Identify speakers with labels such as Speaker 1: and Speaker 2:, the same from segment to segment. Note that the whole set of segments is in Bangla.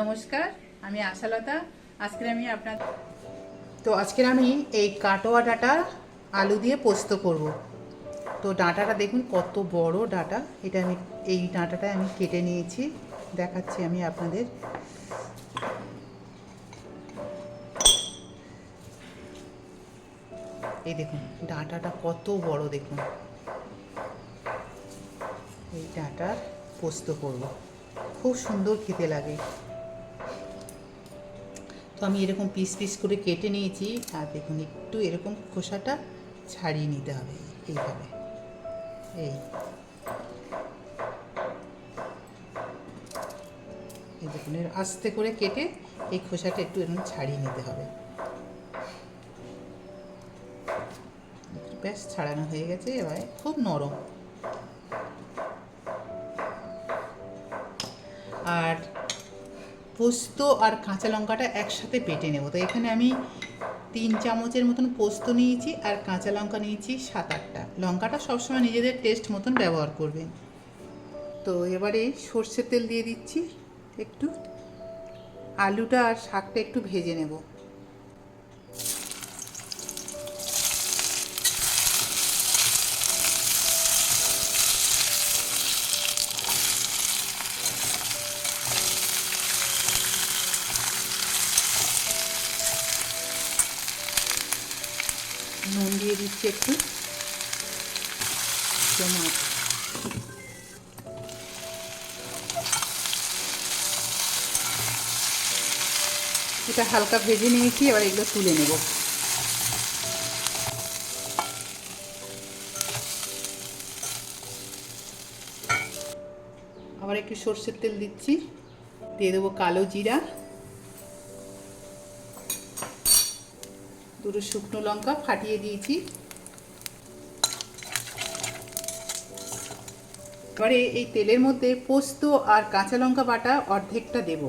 Speaker 1: নমস্কার, আমি আশালতা। আজকে আমি আপনার তো আজকে আমি এই কাটোয়া ডাঁটা আলু দিয়ে পোস্ত করব। তো ডাঁটাটা দেখুন কত বড় ডাঁটা। এটা আমি এই ডাঁটাটা আমি কেটে নিয়েছি। দেখাচ্ছি আমি আপনাদের। এই দেখুন, ডাঁটাটা কত বড় দেখুন। এই ডাঁটার পোস্ত করব। খুব সুন্দর খেতে লাগে। তো আমি এরকম পিস পিস করে কেটে নিয়েছি, আর দেখুন একটু এরকম খোসাটা ছাড়িয়ে নিতে হবে এইভাবে। এই। দেখুন আস্তে করে কেটে এই খোসাটা একটু এরকম ছাড়িয়ে নিতে হবে। ব্যাস, ছাড়ানো হয়ে গেছে এবার, খুব নরম। আর পোস্ত আর কাঁচা লঙ্কাটা একসাথে পেটে নেব। তো এখানে আমি তিন চামচের মতন পোস্ত নিয়েছি আর কাঁচা লঙ্কা নিয়েছি সাত আটটা। লঙ্কাটা সবসময় নিজেদের টেস্ট মতন ব্যবহার করবেন তো এবারে সর্ষের তেল দিয়ে দিচ্ছি। একটু আলুটা আর শাকটা একটু ভেজে নেব। নুন দিয়ে দিচ্ছি একটু। টমাটো এটা হালকা ভেজে নিয়েছি, এবার এগুলো তুলে নেব। আবার একটু সর্ষের তেল দিচ্ছি, দিয়ে দেবো কালো জিরা। দুটো শুকনো লঙ্কা ফাটিয়ে দিয়েছি। এবারে এই তেলের মধ্যে পোস্ত আর কাঁচা লঙ্কা বাটা অর্ধেকটা দেব।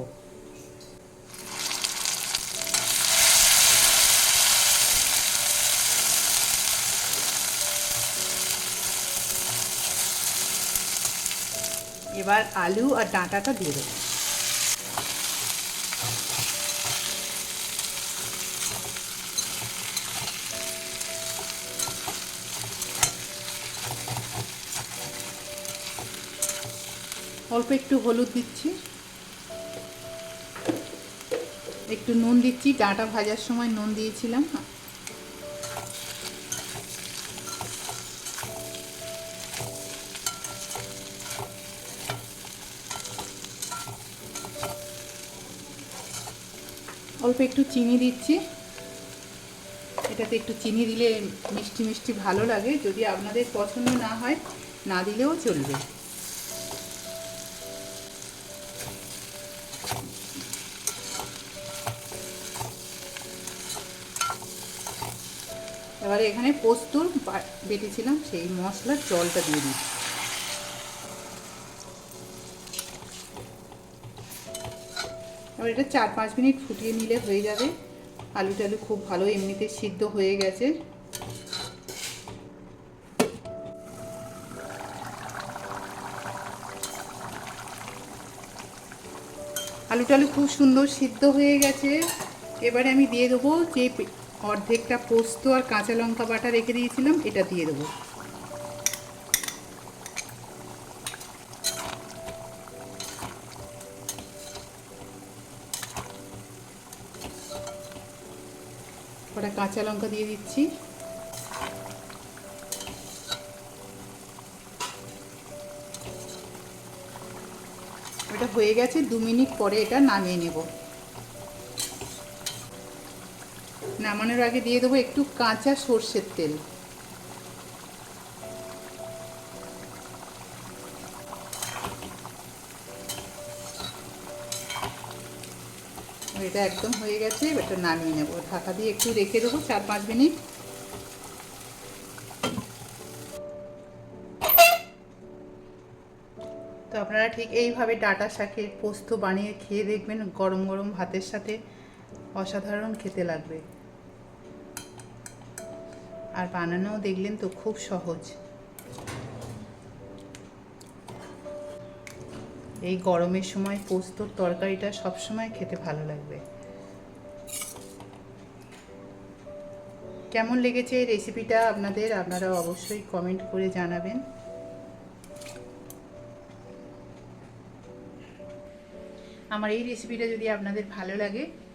Speaker 1: এবার আলু আর ডাঁটাটা দিয়ে দেবো। অল্প একটু হলুদ দিচ্ছি। একটু নুন দিচ্ছি ডাঁটা ভাজার সময় নুন দিয়েছিলাম। অল্প একটু চিনি দিচ্ছি। এটাতে একটু চিনি দিলে মিষ্টি মিষ্টি ভালো লাগে। যদি আপনাদের পছন্দ না হয়, না দিলেও চলবে। এবারে এখানে পোস্ত বেটেছিলাম, সেই মশলার জলটা দিয়ে দিচ্ছি এবার এটা চার পাঁচ মিনিট ফুটিয়ে নিলে হয়ে যাবে। আলু টালু খুব ভালো এমনিতে সিদ্ধ হয়ে গেছে। আলু টালু খুব সুন্দর সিদ্ধ হয়ে গেছে। এবারে আমি দিয়ে দেবো যে অর্ধেকটা পোস্ত আর কাঁচা লঙ্কা বাটা রেখে দিয়েছিলাম, এটা দিয়ে দেবো। কটা কাঁচা লঙ্কা দিয়ে দিচ্ছি। এটা হয়ে গেছে, দু মিনিট পরে এটা নামিয়ে নেব। নামানোর আগে দিয়ে দেবো একটু কাঁচা সর্ষের তেল। এটা একদম হয়ে গেছে এটা নামিয়ে নেব। ঢাকা দিয়ে একটু রেখে দেবো চার পাঁচ মিনিট। তো আপনারা ঠিক এইভাবে ডাটা শাকের পোস্ত বানিয়ে খেয়ে দেখবেন গরম গরম ভাতের সাথে অসাধারণ খেতে লাগবে। আর বানানোও দেখলেন তো খুব সহজ। এই গরমের সময় পোস্তর তরকারিটা সবসময় খেতে ভালো লাগবে। কেমন লেগেছে এই রেসিপিটা আপনাদের? আপনারা অবশ্যই কমেন্ট করে জানাবেন। আমার এই রেসিপিটা যদি আপনাদের ভালো লাগে